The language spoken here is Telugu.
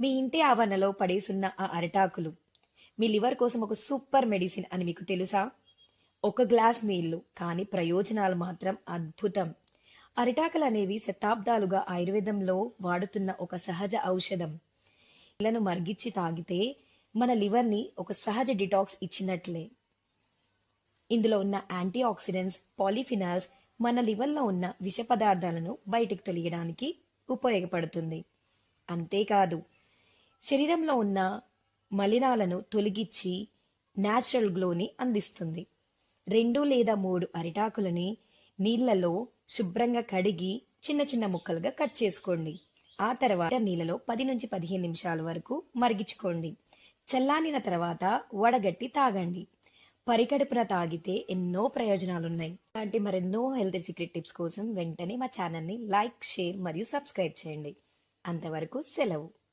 మీ ఇంటి ఆవరణలో పడేసున్న ఆ అరిటాకులు. మీ లివర్ కోసం ఒక సూపర్ మెడిసిన్ అని మీకు తెలుసా? ఒక గ్లాస్ నీళ్ళు కానీ ప్రయోజనాలు మాత్రం అద్భుతం. అరిటాకులు అనేవి శతాబ్దాలుగా ఆయుర్వేదంలో వాడుతున్న ఒక సహజ ఔషధం. నీళ్ళను మరిగించి తాగితే మన లివర్ని ఒక సహజ డిటాక్స్ ఇచ్చినట్లే. ఇందులో ఉన్న యాంటీ ఆక్సిడెంట్స్ పాలిఫినాల్స్ మన లివర్లో ఉన్న విష పదార్థాలను బయటకు తొలగడానికి ఉపయోగపడుతుంది. అంతేకాదు శరీరంలో ఉన్న మలినాలను తొలగించి న్యాచురల్ గ్లోని అందిస్తుంది. రెండు లేదా మూడు అరిటాకులని నీళ్ళలో శుభ్రంగా కడిగి చిన్న చిన్న ముక్కలుగా కట్ చేసుకోండి. ఆ తర్వాత నీళ్ళలో పది నుంచి పదిహేను నిమిషాల వరకు మరిగించుకోండి. చల్లానిన తర్వాత వడగట్టి తాగండి. పరికడుపున తాగితే ఎన్నో ప్రయోజనాలున్నాయి. అలాంటి మరెన్నో హెల్త్ సీక్రెట్ టిప్స్ కోసం వెంటనే మా ఛానల్ని లైక్ షేర్ మరియు సబ్స్క్రైబ్ చేయండి. అంతవరకు సెలవు.